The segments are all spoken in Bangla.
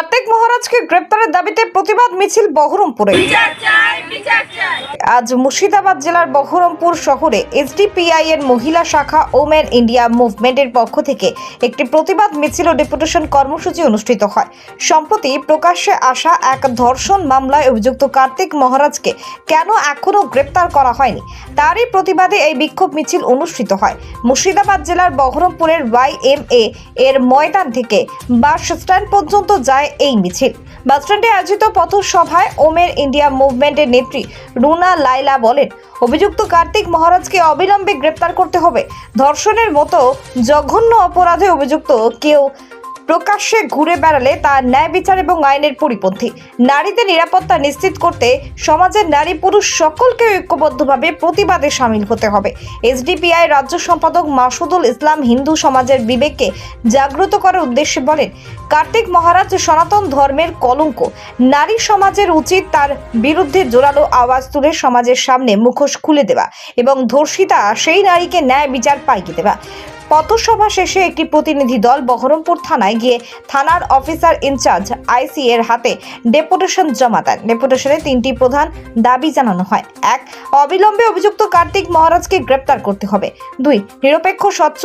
কার্তিক মহারাজকে গ্রেপ্তারের দাবিতে প্রতিবাদ মিছিল বহরমপুরে। আজ মুর্শিদাবাদ জেলার বহরমপুর শহরে এসডিপিআই এর মহিলা শাখা ওমেন ইন্ডিয়া মুভমেন্টের পক্ষ থেকে একটি প্রতিবাদ মিছিল ও ডেপুটেশন কর্মসূচি অনুষ্ঠিত হয়। সম্প্রতি প্রকাশ্যে আসা এক ধর্ষণ মামলায় অভিযুক্ত কার্তিক মহারাজকে কেন এখনও গ্রেপ্তার করা হয়নি? তারই প্রতিবাদে এই বিক্ষোভ মিছিল অনুষ্ঠিত হয়। মুর্শিদাবাদ জেলার বহরমপুরের ওয়াইএমএ এর ময়দান থেকে বাস স্ট্যান্ড পর্যন্ত যায় এই মিছিল। বাসস্ট্যান্ডে আয়োজিত পথসভায় ওমের ইন্ডিয়া মুভমেন্টের নেত্রী রুনা লাইলা বলেন, অভিযুক্ত কার্তিক মহারাজকে অবিলম্বে গ্রেপ্তার করতে হবে। ধর্ষণের মতো জঘন্য অপরাধে অভিযুক্ত কেউ প্রকাশ্যে ঘুরে বেড়ালে তা ন্যায় বিচার এবং আইনের পরিপন্থী। নারীদের নিরাপত্তা নিশ্চিত করতে সমাজের নারী পুরুষ সকলকে ঐক্যবদ্ধভাবে প্রতিবাদে সামিল হতে হবে। এসডিপিআই রাজ্য সম্পাদক মাসুদুল ইসলাম হিন্দু সমাজের বিবেককে জাগ্রত করার উদ্দেশ্যে বলেন, কার্তিক মহারাজ সনাতন ধর্মের কলঙ্ক। নারী সমাজের উচিত তার বিরুদ্ধে জোরালো আওয়াজ তুলে সমাজের সামনে মুখোশ খুলে দেওয়া এবং ধর্ষিতা সেই নারীকে ন্যায় বিচার পাইকে দেওয়া। পথসভা শেষে একটি প্রতিনিধি দল বহরমপুর থানায় গিয়ে থানার অফিসার ইনচার্জ আইসি এর হাতে ডেপুটেশন জমা দেন। ডেপুটেশনে তিনটি প্রধান দাবি জানানো হয়। এক, অবিলম্বে অভিযুক্ত কার্তিক মহারাজকে গ্রেপ্তার করতে হবে। দুই, নিরপেক্ষ, স্বচ্ছ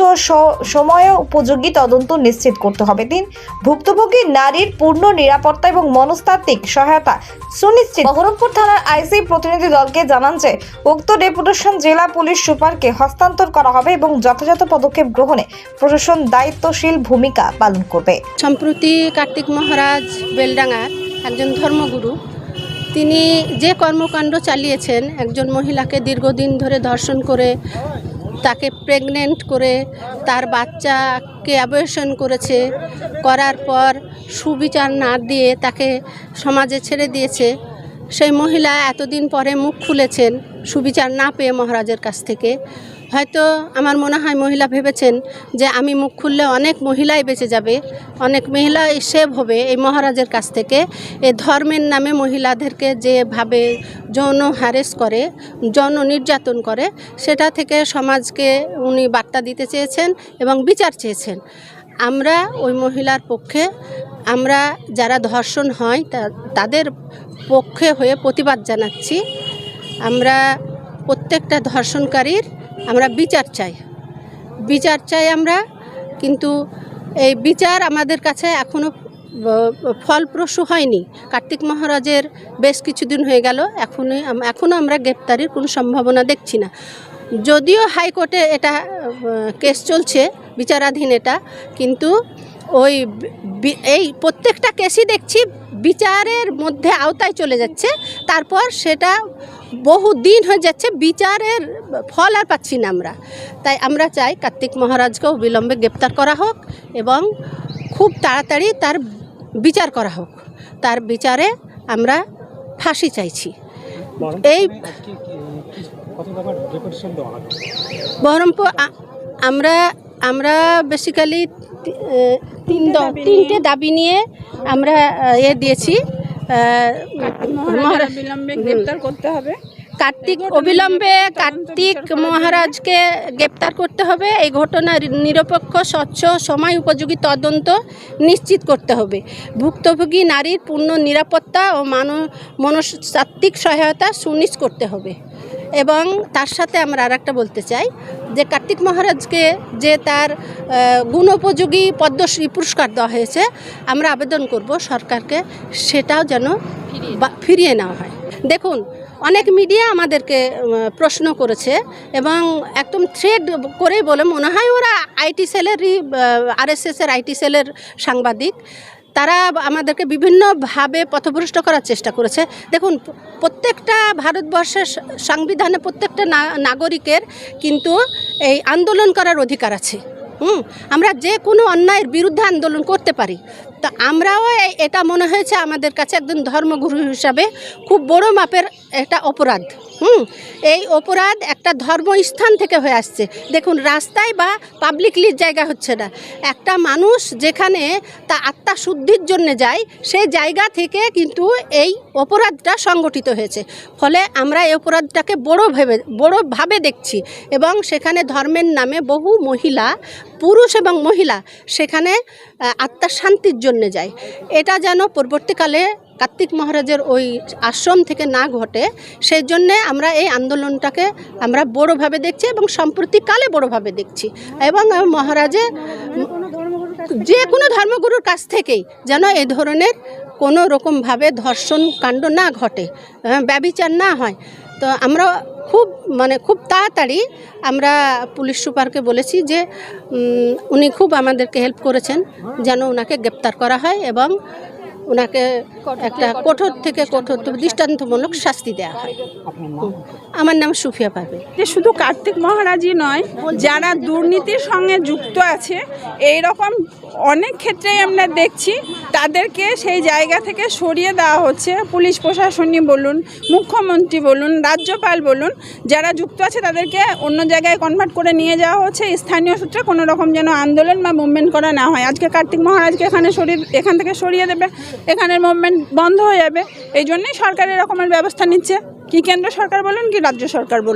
সময় উপযোগী তদন্ত নিশ্চিত করতে হবে। তিন, ভুক্তভোগী নারীর পূর্ণ নিরাপত্তা এবং মনস্তাত্ত্বিক সহায়তা সুনিশ্চিত। বহরমপুর থানার আইসি প্রতিনিধি দলকে জানান যে, উক্ত ডেপুটেশন জেলা পুলিশ সুপারকে হস্তান্তর করা হবে এবং যথাযথ পদক্ষেপ গ্রহণে প্রশাসন দায়িত্বশীল ভূমিকা পালন করবে। সম্প্রতি কার্তিক মহারাজ বেলডাঙ্গার একজন ধর্মগুরু, তিনি যে কর্মকাণ্ড চালিয়েছেন, একজন মহিলাকে দীর্ঘদিন ধরে ধর্ষণ করে, তাকে প্রেগনেন্ট করে, তার বাচ্চাকে অ্যাবয়েশন করেছে, করার পর সুবিচার না দিয়ে তাকে সমাজে ছেড়ে দিয়েছে। সেই মহিলা এতদিন পরে মুখ খুলেছেন সুবিচার না পেয়ে মহারাজের কাছ থেকে। হয়তো আমার মনে হয় মহিলা ভেবেছেন যে আমি মুখ খুললে অনেক মহিলাই বেঁচে যাবে, অনেক মহিলা সেভ হবে এই মহারাজের কাছ থেকে। এই ধর্মের নামে মহিলাদেরকে যেভাবে যৌন হ্যারেস করে, যৌন নির্যাতন করে, সেটা থেকে সমাজকে উনি বার্তা দিতে চেয়েছেন এবং বিচার চেয়েছেন। আমরা ওই মহিলার পক্ষে, আমরা যারা ধর্ষণ হয় তাদের পক্ষে হয়ে প্রতিবাদ জানাচ্ছি। আমরা প্রত্যেকটা ধর্ষণকারীর আমরা বিচার চাই। বিচার চাই আমরা, কিন্তু এই বিচার আমাদের কাছে এখনও ফলপ্রসূ হয়নি। কার্তিক মহারাজের বেশ কিছুদিন হয়ে গেল, এখনই এখনও আমরা গ্রেপ্তারির কোনো সম্ভাবনা দেখছি না। যদিও হাইকোর্টে এটা কেস চলছে, বিচারাধীন এটা, কিন্তু ওই এই প্রত্যেকটা কেসই দেখছি, বিচারের মধ্যে আওতায় চলে যাচ্ছে, তারপর সেটা বহু দিন হয়ে যাচ্ছে বিচারের ফল আর পাচ্ছি না আমরা। তাই আমরা চাই কার্তিক মহারাজকেও বিলম্বে গ্রেপ্তার করা হোক এবং খুব তাড়াতাড়ি তার বিচার করা হোক। তার বিচারে আমরা ফাঁসি চাইছি। এই বহরমপুর আমরা আমরা বেসিক্যালি তিন দ- তিনটে দাবি নিয়ে। আমরা এ দিয়েছি। বিলম্বে গ্রেপ্তার করতে হবে। কার্তিক অবিলম্বে কার্তিক মহারাজকে গ্রেপ্তার করতে হবে। এই ঘটনার নিরপেক্ষ স্বচ্ছ সময় উপযোগী তদন্ত নিশ্চিত করতে হবে। ভুক্তভোগী নারীর পূর্ণ নিরাপত্তা ও মান মনস্তাত্ত্বিক সহায়তা সুনিশ্চিত করতে হবে। এবং তার সাথে আমরা আর একটা বলতে চাই যে কার্তিক মহারাজকে যে তার গুণোপযোগী পদ্মশ্রী পুরস্কার দেওয়া হয়েছে, আমরা আবেদন করব সরকারকে সেটাও যেন ফিরিয়ে নেওয়া হয়। দেখুন, অনেক মিডিয়া আমাদেরকে প্রশ্ন করেছে এবং একদম থ্রেড করেই বলে মনে হয় ওরা আইটি সেলেরই আরএসএসের আইটি সেলের সাংবাদিক। তারা আমাদেরকে বিভিন্নভাবে পথভ্রষ্ট করার চেষ্টা করেছে। দেখুন প্রত্যেকটা ভারতবর্ষের সংবিধানে প্রত্যেকটা নাগরিকের কিন্তু এই আন্দোলন করার অধিকার আছে। হুম, আমরা যে কোনো অন্যায়ের বিরুদ্ধে আন্দোলন করতে পারি। তা আমরাও এটা মনে হয়েছে আমাদের কাছে একজন ধর্মগুরু হিসাবে খুব বড় মাপের একটা অপরাধ, হুম? এই অপরাধ একটা ধর্মস্থান থেকে হয়ে আসছে। দেখুন, রাস্তায় বা পাবলিকলির জায়গা হচ্ছে না। একটা মানুষ যেখানে তা আত্মা শুদ্ধির জন্য যায় সেই জায়গা থেকে কিন্তু এই অপরাধটা সংগঠিত হয়েছে। ফলে আমরা এই অপরাধটাকে বড় ভেবে বড়োভাবে দেখছি এবং সেখানে ধর্মের নামে বহু মহিলা পুরুষ এবং মহিলা সেখানে আত্মার শান্তির জন্য যায়। এটা যেন পরবর্তীকালে কার্তিক মহারাজের ওই আশ্রম থেকে না ঘটে সেই জন্যে আমরা এই আন্দোলনটাকে আমরা বড়োভাবে দেখছি এবং সম্প্রতিকালে বড়োভাবে দেখছি। এবং আহ, মহারাজের যে কোনো ধর্মগুরুর কাছ থেকেই যেন এই ধরনের কোনো রকমভাবে ধর্ষণ কাণ্ড না ঘটে ব্যবিচার না হয়। তো আমরা খুব মানে খুব তাড়াতাড়ি আমরা পুলিশ সুপারকে বলেছি যে উনি খুব আমাদেরকে হেল্প করেছেন যেন ওনাকে গ্রেপ্তার করা হয় এবং ওনাকে একটা কঠোর থেকে কঠোর দৃষ্টান্তমূলক শাস্তি দেওয়া হয়। আমার নাম সুফিয়া পাবে। যে শুধু কার্তিক মহারাজই নয় যারা দুর্নীতির সঙ্গে যুক্ত আছে এই রকম অনেক ক্ষেত্রেই আমরা দেখছি তাদেরকে সেই জায়গা থেকে সরিয়ে দেওয়া হচ্ছে। পুলিশ প্রশাসনই বলুন মুখ্যমন্ত্রী বলুন রাজ্যপাল বলুন যারা যুক্ত আছে তাদেরকে অন্য জায়গায় কনভার্ট করে নিয়ে যাওয়া হচ্ছে। স্থানীয় সূত্রে কোনো রকম যেন আন্দোলন বা মুভমেন্ট করা না হয়। আজকে কার্তিক মহারাজকে এখানে সরিয়ে এখান থেকে সরিয়ে দেবে। এখানের মুভমেন্ট বন্ধ হয়ে যাবে। এই জন্যই সরকার এরকমের ব্যবস্থা নিচ্ছে। কি কেন্দ্র সরকার বলুন, কি রাজ্য সরকার বলুন।